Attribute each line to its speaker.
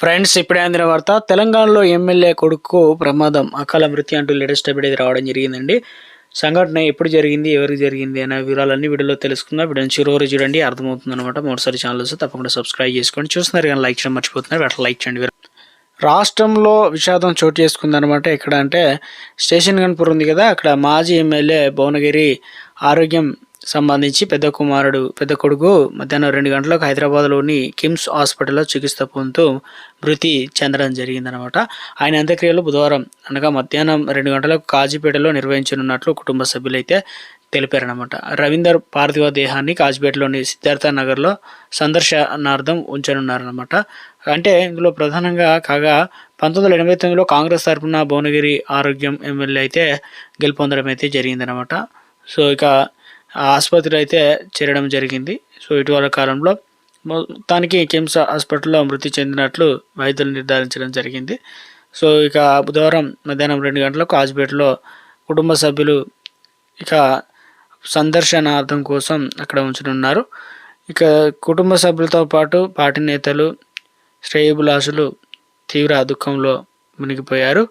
Speaker 1: Friends ఇప్పుడే అందిన వార్త తెలంగాణలో ఎమ్మెల్యే కొడుకు ప్రమాదం అకాల మృతి అంటూ లేటెస్ట్ అప్డేట్ అయితే రావడం జరిగిందండి. సంఘటన ఎప్పుడు జరిగింది ఎవరికి జరిగింది అనే వివరాలన్నీ వీడియోలో తెలుసుకుందాం. వీడియోని చివరి చూడండి అర్థమవుతుంది అనమాట మూడుసారి ఛానల్స్ తప్పకుండా సబ్స్క్రైబ్ చేసుకోండి చూస్తున్నారు కానీ లైక్ చేయడం మర్చిపోతున్నారు. అట్లా లైక్ చేయండి. రాష్ట్రంలో విషాదం చోటు చేసుకుందనమాట ఎక్కడ అంటే స్టేషన్ గన్పూర్ ఉంది కదా అక్కడ మాజీ ఎమ్మెల్యే భువనగిరి ఆరోగ్యం సంబంధించి పెద్ద కుమారుడు పెద్ద కొడుకు మధ్యాహ్నం రెండు గంటలకు హైదరాబాద్లోని కిమ్స్ హాస్పిటల్లో చికిత్స పొందుతూ మృతి చెందడం జరిగిందనమాట. ఆయన అంత్యక్రియలు బుధవారం అనగా మధ్యాహ్నం రెండు గంటలకు కాజీపేటలో నిర్వహించనున్నట్లు కుటుంబ సభ్యులైతే తెలిపారనమాట. రవీందర్ పార్థివ దేహాన్ని కాజీపేటలోని సిద్ధార్థ నగర్లో సందర్శనార్థం ఉంచనున్నారనమాట. అంటే ఇందులో ప్రధానంగా కాగా పంతొమ్మిది వందల ఎనభై తొమ్మిదిలో కాంగ్రెస్ తరఫున భువనగిరి ఆరోగ్యం ఎమ్మెల్యే అయితే గెలుపొందడం అయితే జరిగిందనమాట. సో ఇక ఆసుపత్రి అయితే చేరడం జరిగింది. సో ఇటీవల కాలంలో మొత్తానికి కిమ్స్ హాస్పిటల్లో మృతి చెందినట్లు వైద్యులు నిర్ధారించడం జరిగింది. సో ఇక బుధవారం మధ్యాహ్నం రెండు గంటలకు హాస్పిటల్లో కుటుంబ సభ్యులు ఇక సందర్శనార్థం కోసం అక్కడ ఉంచనున్నారు. ఇక కుటుంబ సభ్యులతో పాటు పార్టీ నేతలు శ్రేయబులాసులు తీవ్ర దుఃఖంలో మునిగిపోయారు.